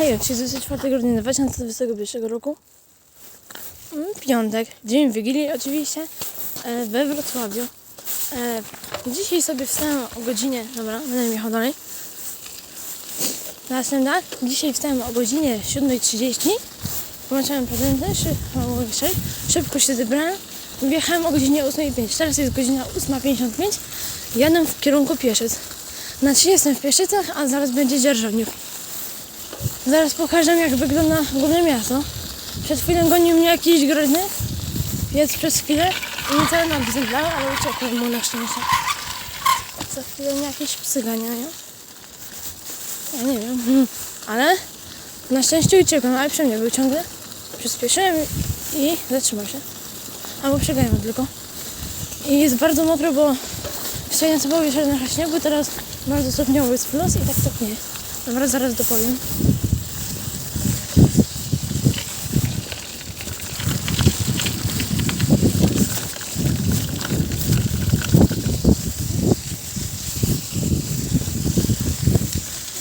Hej, dzisiaj 24 grudnia 2021 roku. Mm, Piątek, dzień Wigilii oczywiście, e, we Wrocławiu. E, dzisiaj sobie wstałem o godzinie, dobra, będę jechał dalej. Następnie tak, dzisiaj wstałem o godzinie 7.30. Połączyłem prezenty, szybko, się zebrałem. Wjechałem o godzinie 8.05. Teraz jest godzina 8.55. Jadę w kierunku Pieszyc. Znaczy jestem w Pieszycach, a zaraz będzie dzierżawnik. Zaraz pokażę jak wygląda główne miasto. Przed chwilą gonił mnie jakiś groźny. Jest przez chwilę i mi cały napis zemdlał, ale uciekłem mu na szczęście. Za chwilę mnie jakieś psy ganiają. Ja nie wiem, hmm. ale na szczęście uciekłem, ale przy mnie był ciągle. Przyspieszyłem i zatrzymał się. Albo przeganiał tylko. I jest bardzo mokro, bo wczoraj sobie wyszedłem na śniegu, teraz bardzo stopniowo jest plus i tak topnieje. Dobra, zaraz dopowiem.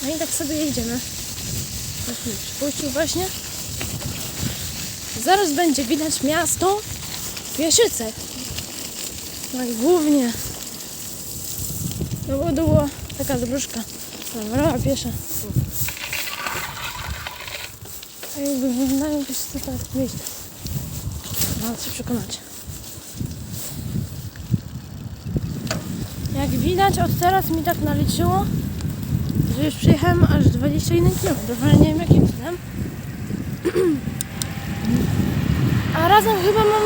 No i tak sobie jedziemy. Ktoś mnie przypuścił właśnie. Zaraz będzie widać miasto Pieszyce. No i głównie. No to była taka dróżka. Dobra, piesza. A jak wyglądają Pieszyce teraz wyjść. No, się przekonać. Jak widać od teraz mi tak naliczyło, że już przyjechałem aż 21 km, ale nie wiem jakim cudem. A razem chyba mam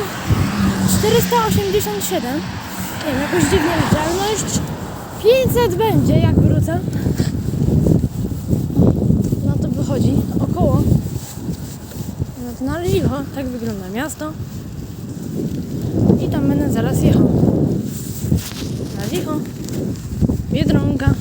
487. Nie wiem, jakoś dziwnie liczę, no już 500 będzie jak wrócę. No to wychodzi około. No to na licho, tak wygląda miasto. I tam będę zaraz jechał. Na licho, Biedronka,